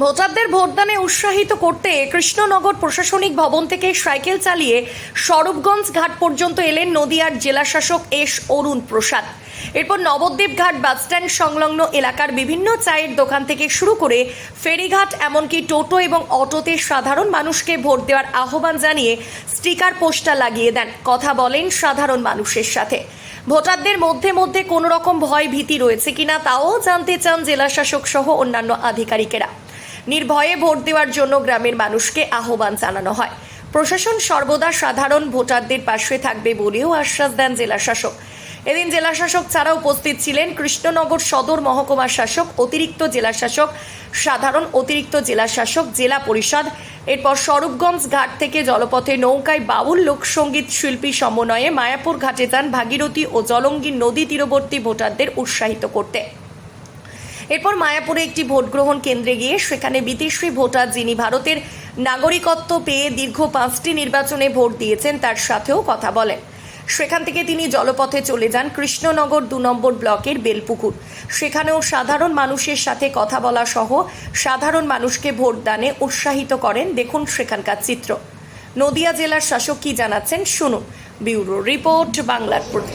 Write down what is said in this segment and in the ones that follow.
ভোটারদের ভোটদানে উৎসাহিত করতে কৃষ্ণনগর প্রশাসনিক ভবন থেকে সাইকেল চালিয়ে স্বরূপগঞ্জ ঘাট পর্যন্ত এলেন নদিয়ার জেলাশাসক এস অরুণ প্রসাদ। এরপর নবদ্বীপ ঘাট বাসস্ট্যান্ড সংলগ্ন এলাকার বিভিন্ন চায়ের দোকান থেকে শুরু করে ফেরিঘাট, এমনকি টোটো এবং অটোতে সাধারণ মানুষকে ভোট দেওয়ার আহ্বান জানিয়ে স্টিকার পোস্টার লাগিয়ে দেন। কথা বলেন সাধারণ মানুষের সাথে। ভোটারদের মধ্যে মধ্যে কোনো রকম ভয় ভীতি রয়েছে কিনা তাও জানতে চান জেলাশাসক সহ অন্যান্য আধিকারিকেরা। নির্ভয়ে ভোট দেওয়ার জন্য গ্রামের মানুষকে আহ্বান জানানো হয়। প্রশাসন সর্বদা সাধারণ ভোটারদের পাশে থাকবে বলেও আশ্বাস দেন জেলাশাসক। এদিন জেলাশাসক ছাড়া উপস্থিত ছিলেন কৃষ্ণনগর সদর মহকুমা শাসক, অতিরিক্ত জেলাশাসক, সাধারণ অতিরিক্ত জেলাশাসক, জেলা পরিষদ, এরপর স্বরূপগঞ্জ ঘাট থেকে জলপথে নৌকায় বাউল লোকসঙ্গীত শিল্পী সমন্বয়ে মায়াপুর ঘাটে যান ভাগীরথী ও জলঙ্গি নদী তীরবর্তী ভোটারদের উৎসাহিত করতে। এরপর মায়াপুরে একটি ভোট গ্রহণ কেন্দ্রে গিয়ে সেখানে বিদেশি ভোটার যিনি ভারতের নাগরিকত্ব পেয়ে দীর্ঘ পাঁচটি নির্বাচনে ভোট দিয়েছেন, তার সাথেও কথা বলেন। সেখান থেকে তিনি জলপথে চলে যান কৃষ্ণনগর দু নম্বর ব্লকের বেলপুকুর। সেখানেও সাধারণ মানুষের সাথে কথা বলা সহ সাধারণ মানুষকে ভোট দানে উৎসাহিত করেন। দেখুন সেখানকার চিত্র। নদিয়া জেলার শাসক কি জানাচ্ছেন, শুনুন। ব্যুরো রিপোর্ট বাংলার প্রতি।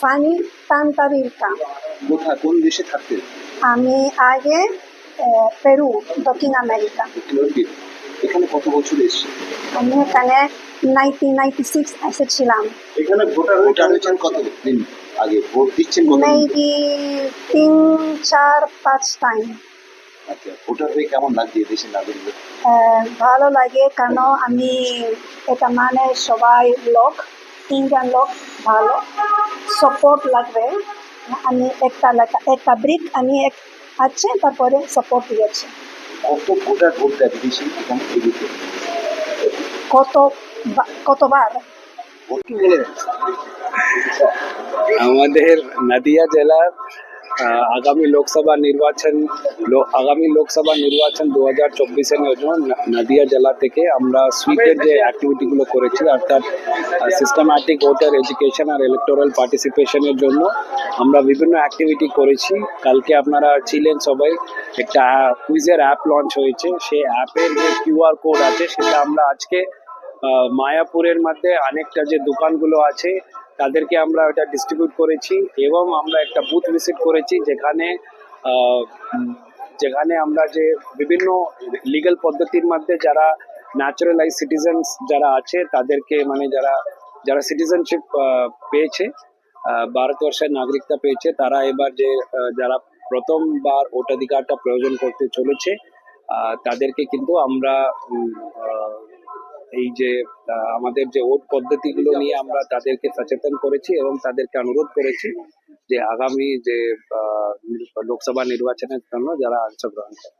ফানি তান্তাবিলকা কোথায় কোন দেশে থাকতেন আমি আগে পেরু দক্ষিণ আমেরিকা। এখানে কত বছর এসছে? আমি এখানে নাইনটিন নাইনটি সিক্স এসেছিলাম। এখানে ভোটার ভোটার হয়েছেন কত দিন আগে? ভোট দিচ্ছেন কত? মেবি তিন চার পাঁচ টাইম আচ্ছা ভোটার হয়ে কেমন লাগছে দেশের নাগরিক ভালো লাগে কেন আমি এটা মানে সবাই লোক। ইন্ডিয়ান লোক ভালো সাপোর্ট লাগবে। আমি একটা লেখা একটা ব্রিক আমি এক আছে তারপরে সাপোর্ট দিয়েছি। কত ভোটার ভোট দেয় বিদেশি এখানে এদিকে কত বা- কতবার? আমাদের নদিয়া জেলার আগামী লোকসভা নির্বাচন আগামী লোকসভা নির্বাচন দু হাজার চব্বিশের জন্য নদিয়া জেলা থেকে আমরা সুইপের যে অ্যাক্টিভিটিগুলো করেছি, অর্থাৎ সিস্টেম্যাটিক ভোটার এডুকেশন আর ইলেকটোরাল পার্টিসিপেশনের জন্য আমরা বিভিন্ন অ্যাক্টিভিটি করেছি। কালকে আপনারা ছিলেন সবাই, একটা কুইজের অ্যাপ লঞ্চ হয়েছে। সেই অ্যাপের যে কিউআর কোড আছে, সেটা আমরা আজকে মায়াপুরের মধ্যে অনেকটা যে দোকানগুলো আছে তাদেরকে আমরা ওটা ডিস্ট্রিবিউট করেছি এবং আমরা একটা বুথ ভিজিট করেছি যেখানে যেখানে আমরা যে বিভিন্ন লিগ্যাল পদ্ধতির মধ্যে যারা ন্যাচারালাইজ সিটিজেন্স যারা আছে, তাদেরকে মানে যারা যারা সিটিজেনশিপ পেয়েছে ভারতবর্ষের নাগরিকতা পেয়েছে, তারা এবার যে যারা প্রথমবার ভোটাধিকারটা প্রয়োজন করতে চলেছে তাদেরকে কিন্তু আমরা এই যে আমাদের যে ওট পদ্ধতিগুলো নিয়ে আমরা তাদেরকে সচেতন করেছি এবং তাদেরকে অনুরোধ করেছি যে আগামী যে লোকসভা নির্বাচনের জন্য যারা অংশগ্রহণ করে